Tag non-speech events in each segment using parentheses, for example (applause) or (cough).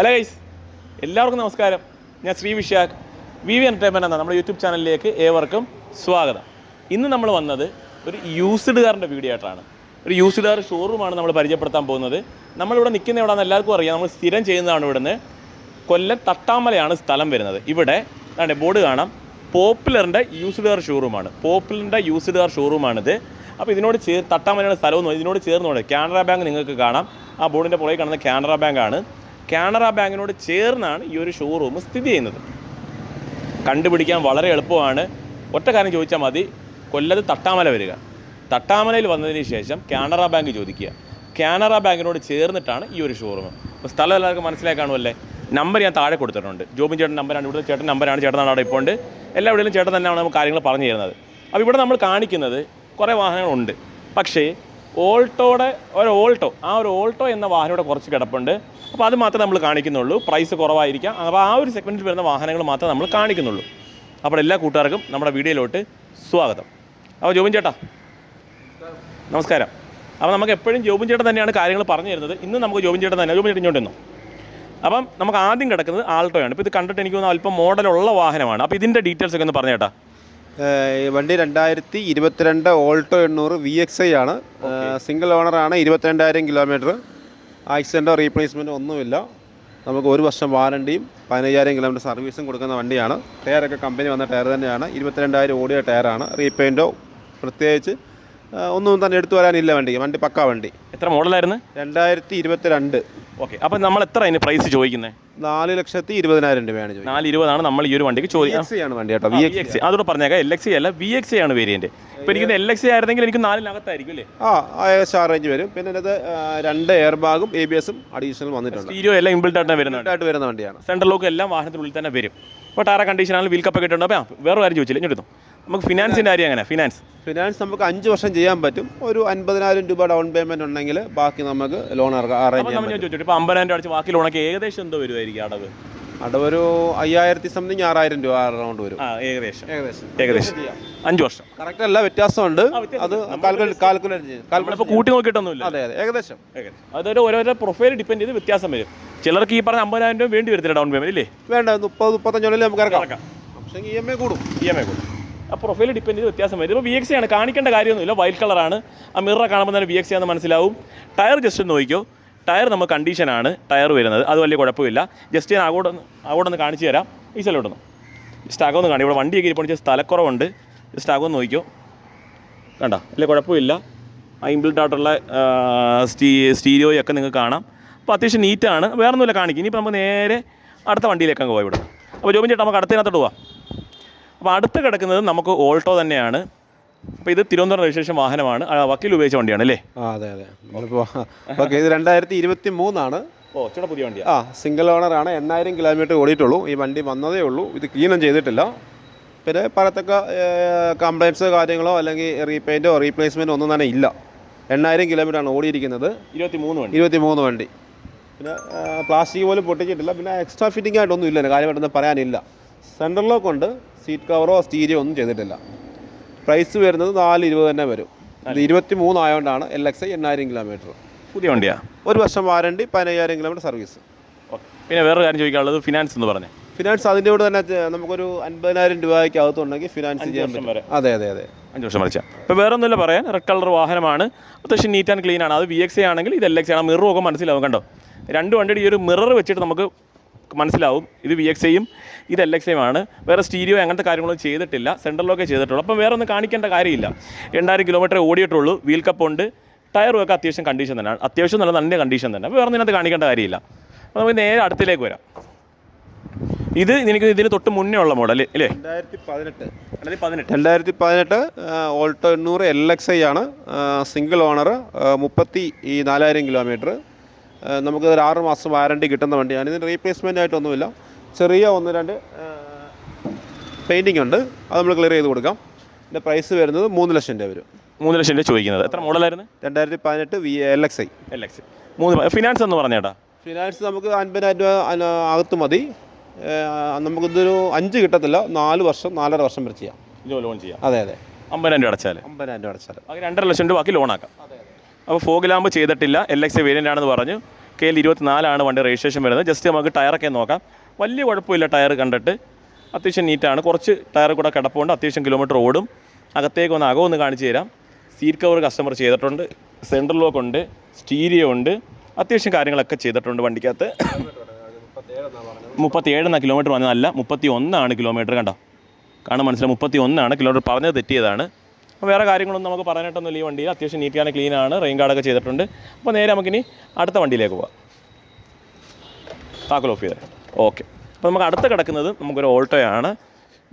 Hello guys എല്ലാവർക്കും നമസ്കാരം. ഞാൻ Sree Vishakh. V V entertainment എന്ന നമ്മുടെ യൂട്യൂബ് ചാനലിലേക്ക് ഏവർക്കും സ്വാഗതം. ഇന്ന് നമ്മൾ വന്നത് ഒരു യൂസ്ഡ് കാറിന്റെ വീഡിയോ ആയിട്ടാണ്. ഒരു യൂസ്ഡ് കാർ ഷോറൂമാണ് നമ്മൾ പരിചയപ്പെടുത്താൻ പോകുന്നത്. നമ്മളിവിടെ നിൽക്കുന്ന എവിടെയാണെന്ന് എല്ലാവർക്കും അറിയാം. നമ്മൾ സ്ഥിരം ചെയ്യുന്നതാണ് ഇവിടുന്ന് കൊല്ലം തട്ടാമലയാണ് സ്ഥലം വരുന്നത്. ഇവിടെ അതെ ബോർഡ് കാണാം. പോപ്പുലറിന്റെ യൂസ്ഡ് കാർ ഷോറൂമാണ് പോപ്പുലറിന്റെ യൂസ്ഡ് കാർ ഷോറൂമാണിത് അപ്പോൾ ഇതിനോട് ചേർ തട്ടാമലയാണ് സ്ഥലം എന്ന് ഇതിനോട് ചേർന്നുകൊണ്ട് കാനറ ബാങ്ക് നിങ്ങൾക്ക് കാണാം. ആ ബോർഡിന്റെ പുറകെ കാണുന്ന കാനറ ബാങ്കാണ്. കാനറ ബാങ്കിനോട് ചേർന്നാണ് ഈ ഒരു ഷോറൂം സ്ഥിതി ചെയ്യുന്നത്. കണ്ടുപിടിക്കാൻ വളരെ എളുപ്പമാണ്. ഒറ്റ കാര്യം ചോദിച്ചാൽ മതി. കൊല്ലത്ത് തട്ടാമല വരിക. തട്ടാമലയിൽ വന്നതിന് ശേഷം കാനറ ബാങ്ക് ചോദിക്കുക. കാനറ ബാങ്കിനോട് ചേർന്നിട്ടാണ് ഈ ഒരു ഷോറൂം അപ്പോൾ സ്ഥലം എല്ലാവർക്കും മനസ്സിലായി കാണുമല്ലേ? നമ്പർ ഞാൻ താഴെ കൊടുത്തിട്ടുണ്ട്. ജോബിൻ ചേട്ടൻ നമ്പറാണ് ഇവിടുത്തെ ചേട്ടൻ നമ്പറാണ് ചേട്ടനാണ് അവിടെ ഇപ്പോൾ ഉണ്ട്. എല്ലാ ഇവിടെയും ചേട്ടൻ തന്നെയാണ് നമുക്ക് കാര്യങ്ങൾ പറഞ്ഞു തരുന്നത്. അപ്പോൾ ഇവിടെ നമ്മൾ കാണിക്കുന്നത് കുറേ വാഹനങ്ങളുണ്ട്. പക്ഷേ ഓൾട്ടോയുടെ ഒരു ഓൾട്ടോ ആ ഒരു ഓൾട്ടോ എന്ന വാഹനം ഇവിടെ കുറച്ച് കിടപ്പുണ്ട്. അപ്പോൾ അത് മാത്രമേ നമ്മൾ കാണിക്കുന്നുള്ളൂ. പ്രൈസ് കുറവായിരിക്കാം. അപ്പോൾ ആ ഒരു സെഗ്മെന്റിൽ വരുന്ന വാഹനങ്ങൾ മാത്രമേ നമ്മൾ കാണിക്കുന്നുള്ളൂ. അപ്പോൾ എല്ലാ കൂട്ടുകാർക്കും നമ്മുടെ വീഡിയോയിലോട്ട് സ്വാഗതം. അപ്പോൾ ജോബിൻ ചേട്ടാ. നമസ്കാരം. അപ്പോൾ നമുക്ക് എപ്പോഴും ജോബിൻ ചേട്ടൻ തന്നെയാണ് കാര്യങ്ങൾ പറഞ്ഞു തരുന്നത്. ഇന്ന് നമുക്ക് ജോബിൻ ചേട്ടൻ തന്നെ ജോബിൻ ചേട്ടൻ ഇങ്ങോട്ട് അപ്പം നമുക്ക് ആദ്യം കിടക്കുന്നത് ആൾട്ടോയാണ് ഇപ്പോൾ ഇത് കണ്ടിട്ട് എനിക്ക് തോന്നുന്നു അല്പം മോഡലുള്ള വാഹനമാണ്. അപ്പോൾ ഇതിന്റെ ഡീറ്റെയിൽസ് ഒക്കെ ഒന്ന് പറഞ്ഞു ചേട്ടാ? വണ്ടി രണ്ടായിരത്തി ഇരുപത്തിരണ്ട് ഓൾട്ടോ എണ്ണൂറ് വി എക്സ് ഐ ആണ്. സിംഗിൾ ഓണറാണ് ഇരുപത്തിരണ്ടായിരം കിലോമീറ്റർ ആക്സിഡന്റോ റീപ്ലേസ്മെന്റോ ഒന്നുമില്ല. നമുക്ക് ഒരു വർഷം വാറണ്ടിയും പതിനയ്യായിരം കിലോമീറ്റർ സർവീസും കൊടുക്കുന്ന വണ്ടിയാണ്. ടയറൊക്കെ കമ്പനി വന്ന ടയർ തന്നെയാണ്. ഇരുപത്തിരണ്ടായിരം ഓടിയ ടയറാണ്. റീപെയിന്റോ പ്രത്യേകിച്ച് ഒന്നും തന്നെ എടുത്തു വരാനില്ല വണ്ടി. വണ്ടി പക്കാ വണ്ടി. എത്ര മോഡലായിരുന്നു? രണ്ടായിരത്തി ഇരുപത്തി രണ്ട് ഓക്കെ. അപ്പം നമ്മൾ എത്ര അതിന് പ്രൈസ് ചോദിക്കുന്നത് നാല് ലക്ഷത്തി ഇരുപതിനായിരം രൂപയാണ് ചോദിക്കുന്നത്. നാല് ഇരുപതാണ് നമ്മൾ ഈ ഒരു വണ്ടിക്ക് എക്സ് ആണ് വണ്ടി കേട്ടോ വി എക്സ് അതോട് പറഞ്ഞേക്കാം എൽ എക്സ് അല്ല വി എക്സ് ആണ് വേരിയന്റ് ഇപ്പം എനിക്ക് എൽ എക്സ് ആയിരുന്നെങ്കിൽ എനിക്ക് നാലിനകത്തായിരിക്കും അല്ലേ? ആ ഏകദേശം ആ റേഞ്ച് വരും. പിന്നെ അതിനകത്ത് രണ്ട് എയർ ബാഗും എ ബി എസും അഡീഷണൽ വന്നിട്ടുണ്ട്. സ്റ്റീരിയോ എല്ലാം ഇമ്പിൾട്ട് ആയിട്ട് വരുന്നുണ്ട് ആയിട്ട് വരുന്ന വണ്ടിയാണ്. സെൻട്രൽ ലോക്ക് എല്ലാം വാഹനത്തിനുള്ളിൽ തന്നെ വരും. അപ്പോൾ ടാറ കണ്ടീഷനാണ് വീൽ കപ്പൊക്കെ ഇട്ടുണ്ട് അപ്പോൾ വേറെ കാര്യം ചോദിച്ചില്ല. ഇങ്ങോട്ട് നമുക്ക് ഫിനാൻസിന്റെ കാര്യം അങ്ങനെ ഫിനാൻസ് ഫിനാൻസ് നമുക്ക് അഞ്ച് വർഷം ചെയ്യാൻ പറ്റും. ഒരു അൻപതിനായിരം രൂപ ഡൗൺ പേയ്മെന്റ് ഉണ്ടെങ്കിൽ ബാക്കി നമുക്ക് ലോൺ അറേഞ്ച് ചെയ്യാൻ പറ്റും. ഇപ്പോൾ അമ്പതിനായിരം രൂപ അടിച്ച് ബാക്കി ലോണൊക്കെ ഏകദേശം എന്തോ വരുമായിരിക്കും അടവ്? അടവൊരു അയ്യായിരത്തി സംതിങ് ആറായിരം രൂപ അറൗണ്ട് വരും. ഏകദേശം. ഏകദേശം. ഏകദേശം. അഞ്ച് വർഷം. കറക്റ്റ് അല്ല വ്യത്യാസമുണ്ട്. അത്. കാൽക്കുലേറ്റ് കാൽക്കുലേറ്റ് കൂട്ടി നോക്കിയിട്ടൊന്നുമില്ല. അതെ അതെ ഏകദേശം. അതൊരു ഓരോരോ പ്രൊഫൈൽ ഡിപ്പെൻഡ് ചെയ്ത് വ്യത്യാസം വരും. ചിലർക്ക് ഈ പറഞ്ഞ അമ്പതിനായിരം രൂപ വേണ്ടി വരത്തില്ല ഡൗൺ പേയ്മെന്റ് ഇല്ലേ? വേണ്ട മുപ്പത് മുപ്പത്തഞ്ചോളിൽ നമുക്ക് ഇറക്കാം. പക്ഷേ ഇ എം ഐ കൂടും. ഇ എം ഐ കൂടി. ആ പ്രൊഫൈൽ ഡിപ്പെൻഡ് ചെയ്ത് വ്യത്യാസം വരും. ഇപ്പോൾ വി എക്സ് ആണ്. കാണിക്കേണ്ട കാര്യമൊന്നുമില്ല. വൈറ്റ് കളറാണ് ആ മിറർ കാണുമ്പോൾ തന്നെ വി എക്സ് ആണെന്ന് മനസ്സിലാവും. ടയർ ജസ്റ്റ് ഒന്ന് നോക്കിയോ ടയർ നമ്മൾ കണ്ടീഷനാണ് ടയർ വരുന്നത്. അത് വലിയ കുഴപ്പമില്ല. ജസ്റ്റ് ഞാൻ അങ്ങോട്ട് അങ്ങോട്ട് ഒന്ന് കാണിച്ചു തരാം. ഈ സ്ഥലത്തോട്ടൊന്ന് ജസ്റ്റ് ഒന്ന് കാണി ഇവിടെ വണ്ടിയൊക്കെ ഇരിപ്പോൾ സ്ഥലക്കുറവുണ്ട് ജസ്റ്റ് ഒന്ന് നോക്കിയോ കണ്ട? വലിയ കുഴപ്പമില്ല. ഇമ്പിൾട്ട് ആയിട്ടുള്ള സ്റ്റീ സ്റ്റീരിയോയൊക്കെ നിങ്ങൾക്ക് കാണാം. അപ്പോൾ അത്യാവശ്യം നീറ്റാണ് വേറെ ഒന്നുമില്ല കാണിക്കും. ഇനിയിപ്പോൾ നമുക്ക് നേരെ അടുത്ത വണ്ടിയിലേക്ക് അങ്ങ് പോയി ഇവിടെ അപ്പോൾ ജോബിൻ ചേട്ടാ നമുക്ക് അടുത്തതിനകത്തോട്ട് പോവാം. അപ്പോൾ അടുത്ത് കിടക്കുന്നത് നമുക്ക് ഓൾട്ടോ തന്നെയാണ്. അപ്പോൾ ഇത് തിരുവനന്തപുരം രജിസ്ട്രേഷൻ വാഹനമാണ്. വക്കീൽ ഉപയോഗിച്ച വണ്ടിയാണ് അല്ലേ? ആ അതെ അതെ. ഓക്കെ ഇത് രണ്ടായിരത്തി ഇരുപത്തി മൂന്നാണ് ഓ ചേട്ടാ പുതിയ വണ്ടിയാണ് ആ സിംഗിൾ ഓണറാണ്. എണ്ണായിരം കിലോമീറ്റർ ഓടിയിട്ടുള്ളൂ. ഈ വണ്ടി വന്നതേ ഉള്ളൂ. ഇത് ക്ലീനും ചെയ്തിട്ടില്ല. പിന്നെ പറയത്തക്ക കംപ്ലയിൻസ് കാര്യങ്ങളോ അല്ലെങ്കിൽ റീപെയിന്റോ റീപ്ലേസ്മെന്റോ ഒന്നും തന്നെ ഇല്ല. എണ്ണായിരം കിലോമീറ്റർ ആണ് ഓടിയിരിക്കുന്നത്. ഇരുപത്തി മൂന്ന് വണ്ടി. ഇരുപത്തി മൂന്ന് വണ്ടി. പിന്നെ പ്ലാസ്റ്റിക് പോലും പൊട്ടിച്ചിട്ടില്ല. പിന്നെ എക്സ്ട്രാ ഫിറ്റിംഗ് ആയിട്ടൊന്നും ഇല്ല. കാര്യമായിട്ടൊന്നും പറയാനില്ല. സെൻട്രൽ ലോക്ക് ഉണ്ട് സീറ്റ് കവറോ സ്റ്റീരിയോ ഒന്നും ചെയ്തിട്ടില്ല. പ്രൈസ് വരുന്നത് നാല് ഇരുപത് തന്നെ വരും. ഇരുപത്തി മൂന്ന് ആയതുകൊണ്ടാണ് എൽ എക്സ് ഐ എണ്ണായിരം കിലോമീറ്റർ പുതിയ വണ്ടിയാണ് ഒരു വർഷം വാറണ്ടി പതിനയ്യായിരം കിലോമീറ്റർ സർവീസ് ഓക്കെ പിന്നെ വേറൊരു കാര്യം ചോദിക്കാനുള്ളത് ഫിനാൻസ് എന്ന് പറഞ്ഞു. ഫിനാൻസ് അതിന്റെ കൂടെ തന്നെ നമുക്കൊരു അൻപതിനായിരം രൂപയ്ക്ക് അകത്തുണ്ടെങ്കിൽ ഫിനാൻസ് ചെയ്യാൻ പറ്റും. അതെ അതെ അതെ. അഞ്ച് വർഷം വരച്ച ഇപ്പോൾ വേറെ ഒന്നുമില്ല പറയാൻ റെഡ് കളർ വാഹനമാണ്. അത്യാവശ്യം നീറ്റ് ആൻഡ് ക്ലീൻ ആണ്. അത് വി എക്സ് ആണെങ്കിൽ ഇത് എൽ എക്സ് ആണ്. മിററും ഒക്കെ മനസ്സിലാവും കണ്ടോ? രണ്ട് വണ്ടിയുടെ ഈ ഒരു മിറർ വെച്ചിട്ട് നമുക്ക് മനസ്സിലാവും. ഇത് വി എക്സ് ഐയും ഇത് എൽ എക്സ് ആണ്. വേറെ സ്റ്റീരിയോ അങ്ങനത്തെ കാര്യങ്ങളൊന്നും ചെയ്തിട്ടില്ല. സെൻട്രലൊക്കെ ചെയ്തിട്ടുള്ളൂ. അപ്പം വേറെ ഒന്നും കാണിക്കേണ്ട കാര്യമില്ല. രണ്ടായിരം കിലോമീറ്റർ ഓടിയിട്ടുള്ളൂ. വീൽ കപ്പ് ഉണ്ട്. ടയറും ഒക്കെ അത്യാവശ്യം കണ്ടീഷൻ തന്നെയാണ്. അത്യാവശ്യം നല്ല നല്ല കണ്ടീഷൻ തന്നെ. അപ്പോൾ വേറെ ഇതിനകത്ത് കാണിക്കേണ്ട കാര്യമില്ല. അപ്പോൾ നമുക്ക് നേരെ അടുത്തിലേക്ക് വരാം. ഇത് എനിക്ക് ഇതിന് തൊട്ട് മുന്നേ ഉള്ള മോഡൽ അല്ലേ? രണ്ടായിരത്തി പതിനെട്ട് പതിനെട്ട് രണ്ടായിരത്തി പതിനെട്ട് ഓൾട്ടോ എണ്ണൂറ് എൽ എക്സ് ഐ ആണ്. സിംഗിൾ ഓണർ മുപ്പത്തി നാലായിരം കിലോമീറ്റർ നമുക്ക് ഒരു ആറ് മാസം വാറണ്ടി കിട്ടുന്ന വണ്ടിയാണ്. ഇതിന് റീപ്ലേസ്മെന്റ് ആയിട്ടൊന്നുമില്ല ചെറിയ ഒന്ന് രണ്ട് പെയിന്റിംഗ് ഉണ്ട്. അത് നമ്മൾ ക്ലിയർ ചെയ്ത് കൊടുക്കാം. ഇതിന്റെ പ്രൈസ് വരുന്നത് മൂന്ന് ലക്ഷം രൂപ വരും. മൂന്ന് ലക്ഷം രൂപ ചോദിക്കുന്നത്. എത്ര മോഡലായിരുന്നു? രണ്ടായിരത്തി പതിനെട്ട് V L X I L X മൂന്ന് ഫിനാൻസ് എന്ന് പറഞ്ഞേട്ടാ ഫിനാൻസ് നമുക്ക് അൻപതിനായിരം രൂപ അകത്ത് മതി. നമുക്കിതൊരു അഞ്ച് കിട്ടത്തില്ല. നാല് വർഷം നാലര വർഷം വരെ ചെയ്യാം. ലോൺ ചെയ്യാം. അതെ അതെ. അമ്പതിനായിരം രൂപ അടച്ചാൽ അമ്പതിനായിരം രൂപ അടച്ചാൽ രണ്ടര ലക്ഷം രൂപ ബാക്കി ലോൺ ആക്കാം. അപ്പോൾ ഫോഗ് ലാമ്പ് ചെയ്തിട്ടില്ല. എൽ എക്സ് വേരിയന്റ് ആണെന്ന് പറഞ്ഞു. കെ എൽ ഇരുപത്തിനാലാണ് വണ്ടി രജിസ്ട്രേഷൻ വരുന്നത്. ജസ്റ്റ് നമുക്ക് ടയറൊക്കെ നോക്കാം. വലിയ കുഴപ്പമില്ല ടയർ കണ്ടിട്ട്. അത്യാവശ്യം നീറ്റാണ് കുറച്ച് ടയർ കൂടെ കിടപ്പുണ്ട്. അത്യാവശ്യം കിലോമീറ്റർ ഓടും. അകത്തേക്ക് ഒന്ന് അകം ഒന്ന് കാണിച്ചു തരാം. സീറ്റ് കവർ കസ്റ്റമർ ചെയ്തിട്ടുണ്ട്. സെൻട്രൽ ലോക്ക് ഉണ്ട്. സ്റ്റീരിയോ ഉണ്ട്. അത്യാവശ്യം കാര്യങ്ങളൊക്കെ ചെയ്തിട്ടുണ്ട് വണ്ടിക്കകത്ത്. മുപ്പത്തി എന്ന കിലോമീറ്റർ വന്നതല്ല. മുപ്പത്തി ഒന്നാണ് കിലോമീറ്റർ കണ്ടോ? കാണാൻ മനസ്സിലായി. മുപ്പത്തി ഒന്നാണ് കിലോമീറ്റർ പറഞ്ഞത് തെറ്റിയതാണ്. വേറെ കാര്യങ്ങളൊന്നും നമുക്ക് പറയാനായിട്ടൊന്നുമില്ല ഈ വണ്ടിയിൽ അത്യാവശ്യം നീറ്റാണ് ആണ് റെയിൻ കാർഡൊക്കെ ചെയ്തിട്ടുണ്ട്. അപ്പോൾ നേരെ നമുക്കിനി അടുത്ത വണ്ടിയിലേക്ക് പോവാം. താക്കോൽ ഓഫ് ചെയ്തേ. ഓക്കെ അപ്പോൾ നമുക്ക് അടുത്ത് കിടക്കുന്നത് നമുക്കൊരു ഓൾട്ടോയാണ്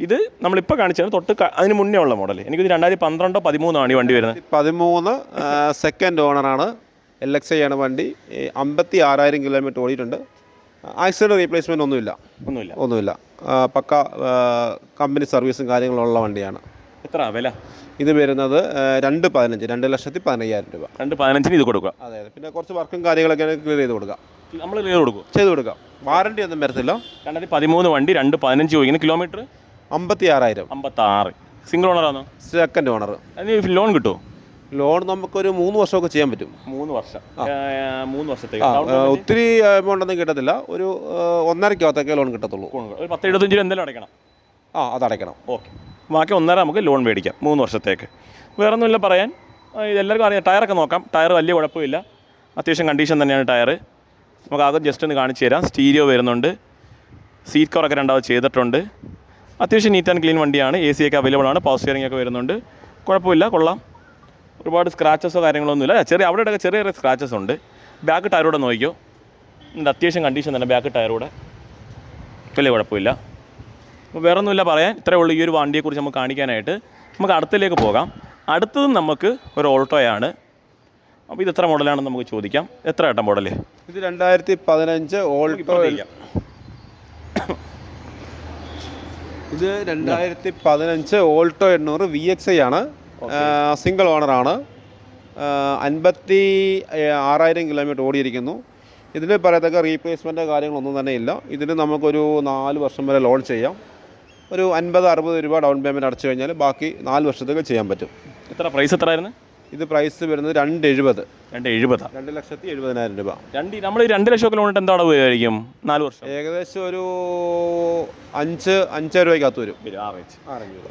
ഇത് നമ്മളിപ്പോൾ കാണിച്ചത് തൊട്ട് അതിന് മുന്നേ ഉള്ള മോഡൽ എനിക്കിത് രണ്ടായിരത്തി പന്ത്രണ്ടോ പതിമൂന്നാണ് ഈ വണ്ടി വരുന്നത്. പതിമൂന്ന് സെക്കൻഡ് ഓണറാണ് എൽ എക്സ് ഐ ആണ് വണ്ടി. അമ്പത്തി ആറായിരം കിലോമീറ്റർ ഓടിയിട്ടുണ്ട്. ആക്സിഡന്റ് റീപ്ലേസ്മെന്റ് ഒന്നുമില്ല. ഒന്നുമില്ല. ഒന്നുമില്ല. പക്ക കമ്പനി സർവീസും കാര്യങ്ങളുള്ള വണ്ടിയാണ്. എത്ര വില? ഇത് വരുന്നത് രണ്ട് പതിനഞ്ച് രണ്ട് ലക്ഷത്തി പതിനയ്യായിരം രൂപ. രണ്ട് പതിനഞ്ചിന് ഇത് കൊടുക്കുക. അതെ അതെ. പിന്നെ കുറച്ച് വർക്കും കാര്യങ്ങളൊക്കെ ക്ലിയർ ചെയ്ത് കൊടുക്കുക നമ്മൾ ക്ലിയർ കൊടുക്കും? ചെയ്ത് കൊടുക്കാം. വാറണ്ടി ഒന്നും വരത്തില്ല. രണ്ടായിരത്തി പതിമൂന്ന് വണ്ടി രണ്ട് പതിനഞ്ച് ചോദിക്കുന്ന. കിലോമീറ്റർ അമ്പത്തി ആറായിരം അമ്പത്താറ് സിംഗിൾ ഓണറാണോ സെക്കൻഡ് ഓണർ അതിന് ലോൺ കിട്ടുമോ ലോൺ നമുക്കൊരു മൂന്ന് വർഷമൊക്കെ ചെയ്യാൻ പറ്റും. മൂന്ന് വർഷം. മൂന്ന് വർഷത്തേക്ക്. ഒത്തിരി എമൗണ്ട് ഒന്നും കിട്ടത്തില്ല. ഒരു ഒന്നരക്കകത്തൊക്കെ ലോൺ കിട്ടത്തുള്ളൂ. ഒരു പത്ത് എഴുപത്തഞ്ച് രൂപ എന്തെങ്കിലും അടയ്ക്കണം. ആ അത് അടയ്ക്കണം ഓക്കെ ബാക്കി ഒന്നര നമുക്ക് ലോൺ മേടിക്കാം മൂന്ന് വർഷത്തേക്ക്. വേറെ ഒന്നുമില്ല പറയാൻ ഇതെല്ലാവർക്കും അറിയാം. ടയറൊക്കെ നോക്കാം. ടയർ വലിയ കുഴപ്പമില്ല. അത്യാവശ്യം കണ്ടീഷൻ തന്നെയാണ് ടയർ. നമുക്ക് ആദ്യം ജസ്റ്റ് ഒന്ന് കാണിച്ചു തരാം. സ്റ്റീരിയോ വരുന്നുണ്ട്. സീറ്റ് കവറൊക്കെ രണ്ടാമത് ചെയ്തിട്ടുണ്ട്. അത്യാവശ്യം നീറ്റ് ആൻഡ് ക്ലീൻ വണ്ടിയാണ്. എ സി ഒക്കെ അവൈലബിൾ ആണ്. പവർ സ്റ്റിയറിംഗ് ഒക്കെ വരുന്നുണ്ട്. കുഴപ്പമില്ല. കൊള്ളാം. ഒരുപാട് സ്ക്രാച്ചസോ കാര്യങ്ങളൊന്നുമില്ല. ചെറിയ അവിടെ ഇടയ്ക്ക് ചെറിയ ചെറിയ സ്ക്രാച്ചസ് ഉണ്ട്. ബാക്ക് ടയറൂടെ നോക്കിയോ അത്യാവശ്യം കണ്ടീഷൻ തന്നെ ബാക്ക് ടയറൂടെ വലിയ കുഴപ്പമില്ല. അപ്പോൾ വേറെ ഒന്നുമില്ല പറയാൻ ഇത്രയേ ഉള്ളൂ ഈ ഒരു വണ്ടിയെക്കുറിച്ച് നമുക്ക് കാണിക്കാനായിട്ട്. നമുക്ക് അടുത്തിലേക്ക് പോകാം. അടുത്തത് നമുക്ക് ഒരു ഓൾട്ടോയാണ്. അപ്പോൾ ഇത് എത്ര മോഡലാണെന്ന് നമുക്ക് ചോദിക്കാം. എത്ര ഏട്ടം മോഡൽ ഇത് രണ്ടായിരത്തി പതിനഞ്ച് ഓൾട്ടോ ഇത് രണ്ടായിരത്തി പതിനഞ്ച് ഓൾട്ടോ എണ്ണൂറ് വി എക്സ് ഐ ആണ്. സിംഗിൾ ഓണറാണ് അൻപത്തി ആറായിരം കിലോമീറ്റർ ഓടിയിരിക്കുന്നു. ഇതിന് പറയത്തക്ക റീപ്ലേസ്മെന്റ് കാര്യങ്ങളൊന്നും തന്നെ ഇല്ല. ഇതിന് നമുക്കൊരു നാല് വർഷം വരെ ലോൺ ചെയ്യാം. ഒരു അൻപത് അറുപത് രൂപ ഡൗൺ പേയ്മെന്റ് അടച്ചു കഴിഞ്ഞാൽ ബാക്കി നാല് വർഷത്തേക്ക് ചെയ്യാൻ പറ്റും. എത്ര പ്രൈസ് എത്രയായിരുന്നു? ഇത് പ്രൈസ് വരുന്നത് രണ്ട് എഴുപത് രണ്ട് എഴുപത് രണ്ട് ലക്ഷത്തി എഴുപതിനായിരം രൂപ. രണ്ട് നമ്മൾ ഈ രണ്ട് ലക്ഷം ഒക്കെ ലോണിട്ട് എന്താ അടവ് വരികയായിരിക്കും? നാല് വർഷം. ഏകദേശം ഒരു അഞ്ച് അഞ്ചര രൂപയ്ക്കകത്ത് വരും.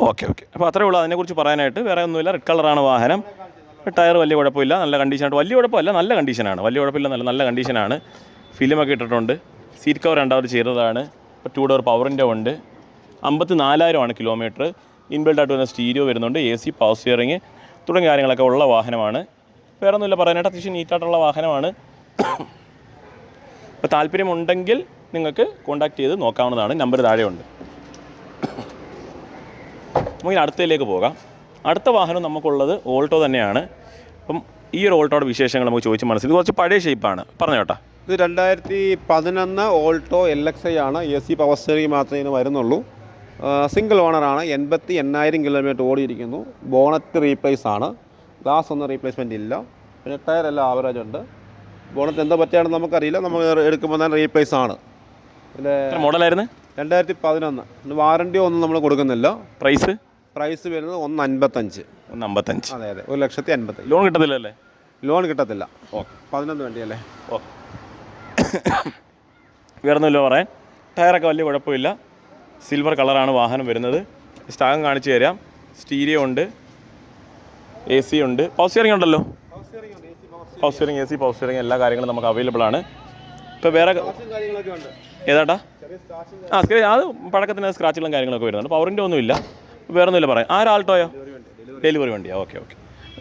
ഓക്കെ ഓക്കെ അപ്പോൾ അത്രേ ഉള്ളൂ. അതിനെക്കുറിച്ച് പറയാനായിട്ട് വേറെ ഒന്നുമില്ല. റെഡ് കളറാണ് വാഹനം. ടയർ വലിയ കുഴപ്പമില്ല. നല്ല കണ്ടീഷനായിട്ട് വലിയ കുഴപ്പമില്ല നല്ല കണ്ടീഷനാണ് വലിയ കുഴപ്പമില്ല നല്ല നല്ല കണ്ടീഷനാണ് ഫിലിമൊക്കെ ഇട്ടിട്ടുണ്ട്. സീറ്റ് കവർ രണ്ടാമത് ചെയ്തതാണ്. ഇപ്പോൾ ടൂ ഡോർ പവറിന്റെ ഉണ്ട്. അമ്പത്തി നാലായിരമാണ് കിലോമീറ്റർ ഇൻബിൽഡ് ആയിട്ട് വരുന്ന സ്റ്റീരിയോ വരുന്നുണ്ട് എ സി പവർ സ്റ്റിയറിങ് തുടങ്ങിയ കാര്യങ്ങളൊക്കെ ഉള്ള വാഹനമാണ്. വേറെ ഒന്നുമില്ല പറയാനായിട്ട് അത്യാവശ്യം നീറ്റായിട്ടുള്ള വാഹനമാണ്. അപ്പോൾ താല്പര്യമുണ്ടെങ്കിൽ നിങ്ങൾക്ക് കോൺടാക്ട് ചെയ്ത് നോക്കാവുന്നതാണ്. നമ്പർ താഴെയുണ്ട്. നമുക്ക് അടുത്തതിലേക്ക് പോകാം. അടുത്ത വാഹനം നമുക്കുള്ളത് ഓൾട്ടോ തന്നെയാണ്. അപ്പം ഈ ഒരു ഓൾട്ടോയുടെ വിശേഷങ്ങൾ നമുക്ക് ചോദിച്ച് മനസ്സിൽ കുറച്ച് പഴയ ഷേപ്പാണ് പറഞ്ഞു കേട്ടോ ഇത് രണ്ടായിരത്തി പതിനൊന്ന് ഓൾട്ടോ എൽ എക്സ് ഐ ആണ്. എ സി പവർ സ്റ്റിയറിംഗ് മാത്രമേ ഇതിന് വരുന്നുള്ളൂ. സിംഗിൾ ഓണറാണ് എൺപത്തി എണ്ണായിരം കിലോമീറ്റർ ഓടിയിരിക്കുന്നു. ബോണറ്റ് റീപ്ലേസ് ആണ്. ഗ്ലാസ് ഒന്നും റീപ്ലേസ്മെന്റ് ഇല്ല. പിന്നെ ടയർ എല്ലാം ആവറേജ് ഉണ്ട്. ബോണറ്റ് എന്താ പറ്റിയാണെന്ന് നമുക്കറിയില്ല. നമുക്ക് എടുക്കുമ്പോൾ തന്നെ റീപ്ലേസ് ആണ്. മോഡലായിരുന്നു രണ്ടായിരത്തി പതിനൊന്ന് വാറണ്ടി ഒന്നും നമ്മൾ കൊടുക്കുന്നില്ല. പ്രൈസ് പ്രൈസ് വരുന്നത് ഒന്ന് അൻപത്തഞ്ച് ഒന്ന് അമ്പത്തഞ്ച് അതെ അതെ. ഒരു ലക്ഷത്തി അൻപത്തഞ്ച് ലോൺ കിട്ടത്തില്ലല്ലേ? ലോൺ കിട്ടത്തില്ല. ഓക്കെ പതിനൊന്ന് വേണ്ടിയല്ലേ ഓ. (coughs) വേറെ ഒന്നുമില്ല പറയാൻ ടയറൊക്കെ വലിയ കുഴപ്പമില്ല. സിൽവർ കളറാണ് വാഹനം വരുന്നത്. സ്റ്റാഗം കാണിച്ചു തരാം. സ്റ്റീരിയോ ഉണ്ട്. എ സി ഉണ്ട്. പവർ സ്റ്റിയറിംഗ് ഉണ്ടല്ലോ? Power steering A C power steering എല്ലാ കാര്യങ്ങളും നമുക്ക് അവൈലബിൾ ആണ്. ഇപ്പോൾ വേറെ ഏതാട്ടാ? ആ സ്ക്രാച്ച് അത് പഴക്കത്തിന് സ്ക്രാച്ചുകളും കാര്യങ്ങളൊക്കെ വരുന്നുണ്ട്. പവറിന്റെ ഒന്നുമില്ല വേറെ ഒന്നുമില്ല പറയാം. ആരാൾട്ടോയോ ഡെലിവറി വണ്ടിയാ ഓക്കെ ഓക്കെ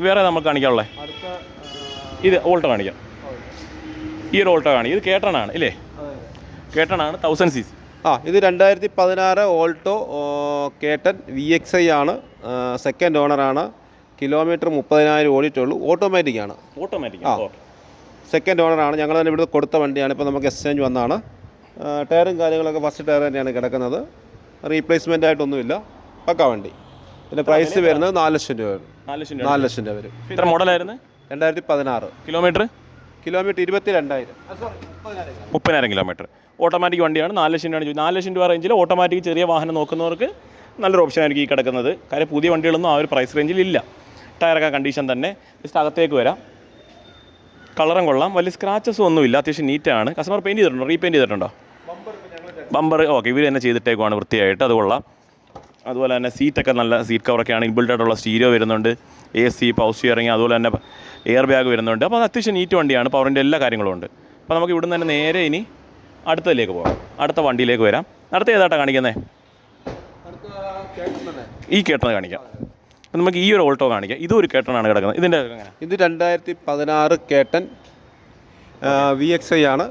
വേറെ നമുക്ക് കാണിക്കാനുള്ളത് ഇത് ഓൾട്ടോ കാണിക്കാം. ഈ ഒരു ഓൾട്ടോ കാണിക്കും. ഇത് കേട്ടണാണ് ഇല്ലേ? കേട്ടണാണ് തൗസൻഡ് സി സി ആ ഇത് രണ്ടായിരത്തി പതിനാറ് Alto K ten V X I ആണ്. സെക്കൻഡ് ഓണറാണ് കിലോമീറ്റർ മുപ്പതിനായിരം ഓടിയിട്ടുള്ളൂ. ഓട്ടോമാറ്റിക് ആണ്. ഓട്ടോമാറ്റിക് ആ. സെക്കൻഡ് ഓണറാണ് ഞങ്ങൾ തന്നെ ഇവിടുന്ന് കൊടുത്ത വണ്ടിയാണ്. ഇപ്പോൾ നമുക്ക് എക്സ്ചേഞ്ച് വന്നതാണ് ടയറും കാര്യങ്ങളൊക്കെ ഫസ്റ്റ് ടയർ തന്നെയാണ് കിടക്കുന്നത്. റീപ്ലേസ്മെന്റ് ആയിട്ടൊന്നുമില്ല. പക്ക വണ്ടി. പിന്നെ പ്രൈസ് വരുന്നത് നാല് ലക്ഷം രൂപ വരും. നാല് ലക്ഷം രൂപ നാല് ലക്ഷം രൂപ വരും. ഇത്ര മോഡലായിരുന്നു? രണ്ടായിരത്തി പതിനാറ് കിലോമീറ്റർ കിലോമീറ്റർ ഇരുപത്തി രണ്ടായിരം മുപ്പതിനായിരം കിലോമീറ്റർ ഓട്ടോമാറ്റിക് വണ്ടിയാണ്. നാല് ലക്ഷം രൂപയാണ് നാല് ലക്ഷം രൂപ റേഞ്ചിൽ ഓട്ടോമാറ്റിക് ചെറിയ വാഹനം നോക്കുന്നവർക്ക് നല്ലൊരു ഓപ്ഷൻ ആയിരിക്കും ഈ കിടക്കുന്നത്. കാര്യം പുതിയ വണ്ടികളൊന്നും ആ ഒരു പ്രൈസ് റേഞ്ചിൽ ഇല്ല. ടയറൊക്കെ കണ്ടീഷൻ തന്നെ. ജസ്റ്റ് അകത്തേക്ക് വരാം. കളറും കൊള്ളാം. വലിയ സ്ക്രാച്ചസും ഒന്നുമില്ല അത്യാവശ്യം നീറ്റാണ് കസ്റ്റമർ പെയിന്റ് ചെയ്തിട്ടുണ്ടോ? റീപെയിന്റ് ചെയ്തിട്ടുണ്ടോ? ബമ്പർ ഓക്കെ ഇവർ തന്നെ ചെയ്തിട്ടേക്കുവാണ് വൃത്തിയായിട്ട്. അത് കൊള്ളാം. അതുപോലെ തന്നെ സീറ്റൊക്കെ നല്ല സീറ്റ് കവറൊക്കെയാണ് ഇൻബിൽഡ് ആയിട്ടുള്ള സ്റ്റീരിയോ വരുന്നുണ്ട്. എ സി പവർ സ്റ്റിയറിങ് അതുപോലെ തന്നെ എയർ ബാഗ് വരുന്നുണ്ട്. അപ്പോൾ അത് അത്യാവശ്യം നീറ്റ് വണ്ടിയാണ്. പവറിന്റെ എല്ലാ കാര്യങ്ങളും ഉണ്ട്. അപ്പോൾ നമുക്ക് ഇവിടുന്ന് തന്നെ നേരെ ഇനി അടുത്തതിലേക്ക് പോകാം. അടുത്ത വണ്ടിയിലേക്ക് വരാം. അടുത്ത ഏതാട്ടാ കാണിക്കുന്നത് ഈ കേട്ടണ് കാണിക്കാം. അപ്പം നമുക്ക് ഈ ഒരു ഓൾട്ടോ കാണിക്കാം. ഇതും ഒരു കേട്ടണാണ് കിടക്കുന്നത്. ഇതിന്റെ ഇത് രണ്ടായിരത്തി പതിനാറ് K ten V X I ആണ്.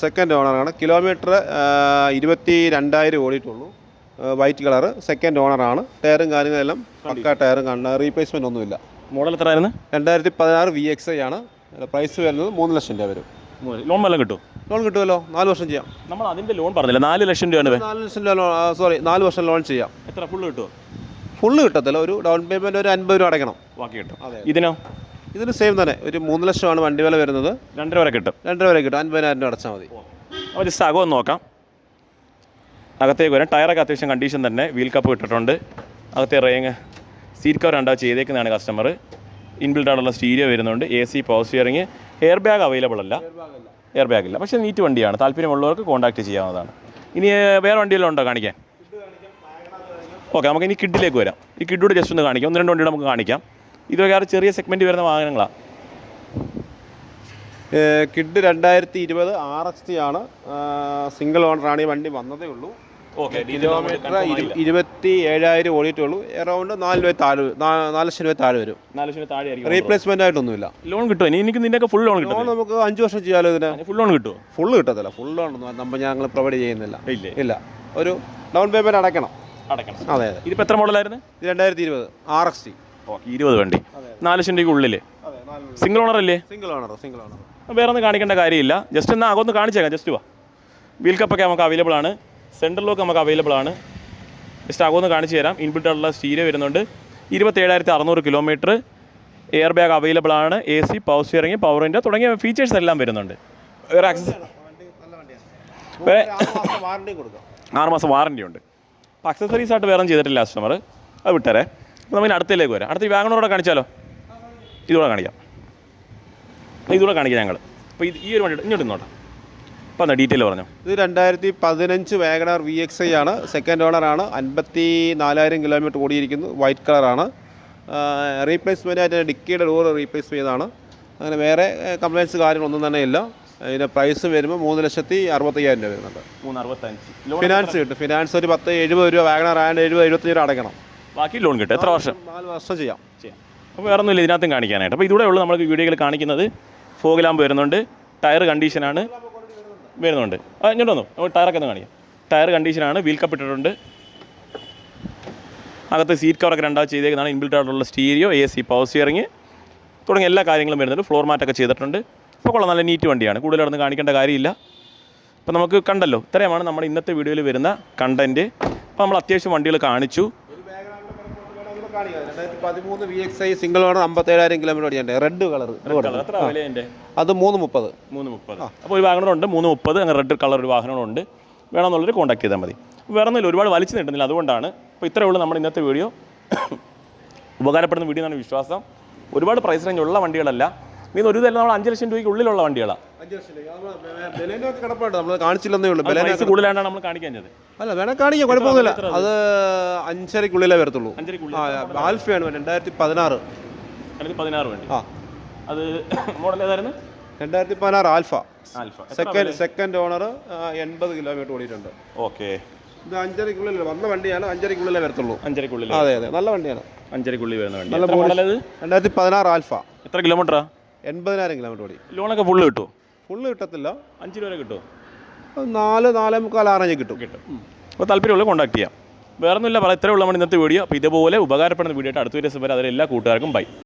സെക്കൻഡ് ഓണറാണ് കിലോമീറ്റർ ഇരുപത്തി രണ്ടായിരം ഓടിയിട്ടുള്ളൂ. വൈറ്റ് കളർ സെക്കൻഡ് ഓണറാണ് ടയറും കാര്യങ്ങളെല്ലാം പക്ക ടയറും കാണുന്നത്. റീപ്ലേസ്മെന്റ് ഒന്നുമില്ല. മോഡൽ എത്രയായിരുന്നു? രണ്ടായിരത്തി പതിനാറ് വി എക്സ് ഐ ആണ് പ്രൈസ് വരുന്നത് മൂന്ന് ലക്ഷം രൂപ വരും. ലോൺ വല്ലതും കിട്ടും ലോൺ കിട്ടുമല്ലോ? നാല് വർഷം ചെയ്യാം. നമ്മൾ അതിന്റെ ലോൺ പറഞ്ഞില്ല? നാല് ലക്ഷം രൂപയാണ് വേ- നാല് ലക്ഷം രൂപ സോറി നാല് വർഷം ലോൺ ചെയ്യാം. എത്ര? ഫുള്ള് കിട്ടുമോ ഫുള്ള് കിട്ടത്തില്ല. ഒരു ഡൗൺ പേയ്മെന്റ് ഒരു അൻപത് രൂപ അടയ്ക്കണം. ബാക്കി കിട്ടും. അതെ. ഇതിനോ? ഇതിന് സെയിം തന്നെ. ഒരു മൂന്ന് ലക്ഷമാണ് വണ്ടി വില വരുന്നത്. രണ്ടര വരെ കിട്ടും. രണ്ടര വരെ കിട്ടും. അൻപതിനായിരം രൂപ അടച്ചാൽ മതി. അപ്പോൾ ജസ്റ്റ് അകം നോക്കാം. അകത്തേക്ക് വരാം. ടയറൊക്കെ അത്യാവശ്യം കണ്ടീഷൻ തന്നെ. വീൽ കപ്പ് ഇട്ടിട്ടുണ്ട്. അകത്തെ റേങ് സീറ്റ് കവർ രണ്ടാ ചെയ്തേക്കുന്നതാണ് കസ്റ്റമർ ഇൻബിൽഡ് ആയിട്ടുള്ള സ്റ്റീരിയോ വരുന്നുണ്ട്. A C power steering air bag available അല്ല. എയർ ഇല്ല പക്ഷേ നീറ്റ് വണ്ടിയാണ്. താല്പര്യമുള്ളവർക്ക് കോൺടാക്ട് ചെയ്യാവുന്നതാണ്. ഇനി വേറെ വണ്ടിയെല്ലാം ഉണ്ടോ കാണിക്കാൻ? ഓക്കെ നമുക്ക് ഇനി കിഡിലേക്ക് വരാം. ഈ കിഡൂടെ ജസ്റ്റ് ഒന്ന് കാണിക്കാം. ഒന്ന് രണ്ട് വണ്ടിയുടെ നമുക്ക് കാണിക്കാം. ഇതൊക്കെ ആ ചെറിയ സെഗ്മെന്റ് വരുന്ന വാഹനങ്ങളാണ് കിഡ് രണ്ടായിരത്തി ഇരുപത് ആർ എക്സ് ടി ആണ്. സിംഗിൾ ഓണറാണ് ഈ വണ്ടി വന്നതേ ഉള്ളൂ. കിലോമീറ്റർ ഇരുപത്തി ഏഴായിരം ഓടിയിട്ടുള്ളൂ എറൗണ്ട് നാല് രൂപ താഴെ. നാല് ലക്ഷം രൂപ താഴെ വരും. നാല് ലക്ഷം താഴെ ആയിരിക്കും റീപ്ലേസ്മെന്റ് ആയിട്ടൊന്നുമില്ല. ലോൺ കിട്ടും ഇനി എനിക്ക് നിന്നൊക്കെ ഫുൾ ലോൺ കിട്ടും നമുക്ക് അഞ്ച് വർഷം ചെയ്യാലോ ഇതിന്? ഫുൾ ലോൺ കിട്ടുമോ ഫുൾ കിട്ടത്തില്ല. ഫുൾ ലോൺ ഒന്നും നമ്മൾ ഞങ്ങൾ പ്രൊവൈഡ് ചെയ്യുന്നില്ല. ഇല്ല? ഇല്ല. ഒരു ഡൗൺ പേയ്മെന്റ് അടക്കണം അടക്കണം അതെ അതെ. ഇതിപ്പോൾ എത്ര മോഡലായിരുന്നു? ഇത് രണ്ടായിരത്തി ഇരുപത് ആർ എക്സ് ടി ഓക്കെ ഇരുപത് വണ്ടി. നാല് ലക്ഷം രൂപയ്ക്ക് ഉള്ളിൽ സിംഗിൾ ഓണർ അല്ലേ? സിംഗിൾ ഓണർ സിംഗിൾ ഓണർ വേറെ ഒന്നും കാണിക്കേണ്ട കാര്യമില്ല. ജസ്റ്റ് എന്നാൽ അകൊന്ന് കാണിച്ചേക്കാം. ജസ്റ്റ് വാ. വീൽ കപ്പൊക്കെ നമുക്ക് അവൈലബിൾ ആണ്. സെൻട്രൽ ലോക്ക് നമുക്ക് അവൈലബിൾ ആണ്. ജസ്റ്റ് അകമൊന്ന് കാണിച്ചു തരാം. ഇൻബിൽഡ് ഉള്ള സ്റ്റീരിയോ വരുന്നുണ്ട്. ഇരുപത്തേഴായിരത്തി അറുന്നൂറ് കിലോമീറ്റർ എയർ ബാഗ് അവൈലബിൾ ആണ്. A C power steering power Indo തുടങ്ങിയ ഫീച്ചേഴ്സ് എല്ലാം വരുന്നുണ്ട്. വേറെ ആക്സസ് വേറെ ആറ് മാസം വാറണ്ടി ഉണ്ട്. അപ്പോൾ അക്സസറീസ് ആയിട്ട് വേറെ ചെയ്തിട്ടില്ല കസ്റ്റമർ അത് വിട്ടേരെ. അപ്പോൾ നമ്മൾ അടുത്തേക്ക് വരാം. അടുത്ത വാഗണോടെ കാണിച്ചാലോ? ഇതുകൂടെ കാണിക്കാം. ഇതുകൂടെ കാണിക്കാം ഞങ്ങൾ അപ്പോൾ ഇത് ഈ ഒരു വണ്ടി ഇങ്ങോട്ട് ഇന്നോട്ടെ എന്നാ ഡീറ്റെയിൽ പറഞ്ഞു? ഇത് രണ്ടായിരത്തി പതിനഞ്ച് വാഗണർ വി എക്സ് ഐ ആണ്. സെക്കൻഡ് ഓണറാണ് അൻപത്തി നാലായിരം കിലോമീറ്റർ ഓടിയിരിക്കുന്നു. വൈറ്റ് കളറാണ് റീപ്ലേസ്മെന്റ് ആയിട്ട് ഡിക്കിയുടെ ഡോർ റീപ്ലേസ് ചെയ്തതാണ്. അങ്ങനെ വേറെ കംപ്ലയിൻസ് കാര്യങ്ങളൊന്നും തന്നെ ഇല്ല. അതിന്റെ പ്രൈസ് വരുമ്പോൾ മൂന്ന് ലക്ഷത്തി അറുപത്തയ്യായിരം രൂപ വരുന്നുണ്ട്. മൂന്ന് അറുപത്തഞ്ച് ഫിനാൻസ് കിട്ടും. ഫിനാൻസ് ഒരു പത്ത് എഴുപത് രൂപ വാഗണർ ആയതുകൊണ്ട് എഴുപത് എഴുപത്തഞ്ച് രൂപ അടയ്ക്കണം. ബാക്കി ലോൺ കിട്ടും. എത്ര വർഷം? നാല് വർഷം ചെയ്യാം. ചെയ്യാം. അപ്പോൾ വേറെ ഒന്നുമില്ല ഇതിനകത്തും കാണിക്കാനായിട്ട്. അപ്പോൾ ഇതൂടെ ഉള്ളൂ നമ്മൾ വീഡിയോയിൽ കാണിക്കുന്നത്. ഫോഗ് ലാമ്പ് വരുന്നുണ്ട് ടയർ കണ്ടീഷനാണ് വരുന്നുണ്ട്. ആ ഇങ്ങോട്ട് വന്നു. നമുക്ക് ടയറൊക്കെ ഒന്ന് കാണിക്കാം. ടയർ കണ്ടീഷനാണ്. വീൽ കപ്പ് ഇട്ടിട്ടുണ്ട്. അകത്ത് സീറ്റ് കവറൊക്കെ രണ്ടാമത് ചെയ്തേക്കുന്നതാണ്. ഇൻബിൽറ്റ് ആയിട്ടുള്ള stereo A C power steering തുടങ്ങിയ എല്ലാ കാര്യങ്ങളും വരുന്നുണ്ട്. ഫ്ലോർ മാറ്റൊക്കെ ചെയ്തിട്ടുണ്ട്. അപ്പോൾ കൊള്ളാം. നല്ല നീറ്റ് വണ്ടിയാണ്. കൂടുതൽ കൂടുതലൊന്നും കാണിക്കേണ്ട കാര്യമില്ല. അപ്പോൾ നമുക്ക് കണ്ടല്ലോ. ഇത്രയുമാണ് നമ്മുടെ ഇന്നത്തെ വീഡിയോയിൽ വരുന്ന കണ്ടന്റ് അപ്പോൾ നമ്മൾ അത്യാവശ്യം വണ്ടികൾ കാണിച്ചു. രണ്ടായിരത്തി പതിമൂന്ന് V X I single owner അമ്പത്തേഴായിരം kilometre ഓടിയുണ്ട് റെഡ് കളർ എത്ര വില അത് മൂന്ന് മുപ്പത്. മൂന്ന് മുപ്പത്. അപ്പോൾ ഒരു വാഹനമുണ്ട് മൂന്ന് മുപ്പത്. അങ്ങനെ റെഡ് കളർ ഒരു വാഹനമുണ്ട്. വേണമെന്നുള്ളവർ കോൺടാക്ട് ചെയ്താൽ മതി. വേറെ ഒന്നുമില്ല ഒരുപാട് വലിച്ചു നീട്ടുന്നില്ല. അതുകൊണ്ടാണ് അപ്പോൾ ഇത്രയേ ഉള്ളൂ നമ്മുടെ ഇന്നത്തെ വീഡിയോ. (coughs) ഉപകാരപ്പെടുന്ന വീഡിയോ എന്നാണ് വിശ്വാസം. ഒരുപാട് പ്രൈസ് റേഞ്ച് ഉള്ള വണ്ടികളല്ല. ഇന്ന് ഒരു തരം നമ്മൾ അഞ്ച് ലക്ഷം രൂപയ്ക്ക് ഉള്ളിലുള്ള വണ്ടികളാണ് കാണിച്ചില്ലെന്നേ ഉള്ളൂ. പ്രൈസ് കൂടുതലായിട്ടാണ് നമ്മൾ കാണിക്കുന്നത് അല്ല വേണേ കാണിക്കാം. കുഴപ്പമൊന്നുമില്ല. അത്? അഞ്ചരക്കുള്ളിലേ വരത്തുള്ളൂ. ആൽഫയാണ് രണ്ടായിരത്തി പതിനാറ് അല്ലെങ്കിൽ പതിനാറ് വണ്ടി. ആ. അത് മോഡൽ ഏതായിരുന്നു? രണ്ടായിരത്തി പതിനാറ് alpha. Alpha second second owner എൺപത് കിലോമീറ്റർ ഓടിയിട്ടുണ്ട്. ഓക്കെ. ഇത് അഞ്ചരക്കുള്ളിൽ വന്ന വണ്ടിയാണ് അഞ്ചരക്കുള്ളിലേ വരത്തുള്ളൂ. അഞ്ചരക്കുള്ളിൽ അതെ അതെ. നല്ല വണ്ടിയാണ്. അഞ്ചരക്കുള്ളിൽ വരുന്ന വണ്ടി. രണ്ടായിരത്തി പതിനാറ് ആൽഫ. എത്ര കിലോമീറ്ററാ? എൺപതിനായിരം കിലോമീറ്റർ ഓടി. ലോണൊക്കെ ഫുള്ള് കിട്ടുമോ ഫുള്ള് കിട്ടത്തില്ല. അഞ്ച് രൂപ വരെ കിട്ടുമോ നാല് നാലേ മുക്കാൽ ആറഞ്ച് കിട്ടും. കിട്ടും. അപ്പോൾ താല്പര്യമുള്ള കോൺടാക്ട് ചെയ്യാം. വേറെ ഒന്നുമില്ല പറയാം ഇത്രയുള്ള മണി നമ്മുടെ ഇന്നത്തെ വീഡിയോ അപ്പോൾ ഇതുപോലെ ഉപകാരപ്പെടുന്ന വീഡിയോ ആയിട്ട് അടുത്ത ദിവസം വരെ അതിലെല്ലാ എല്ലാ കൂട്ടുകാർക്കും ബൈ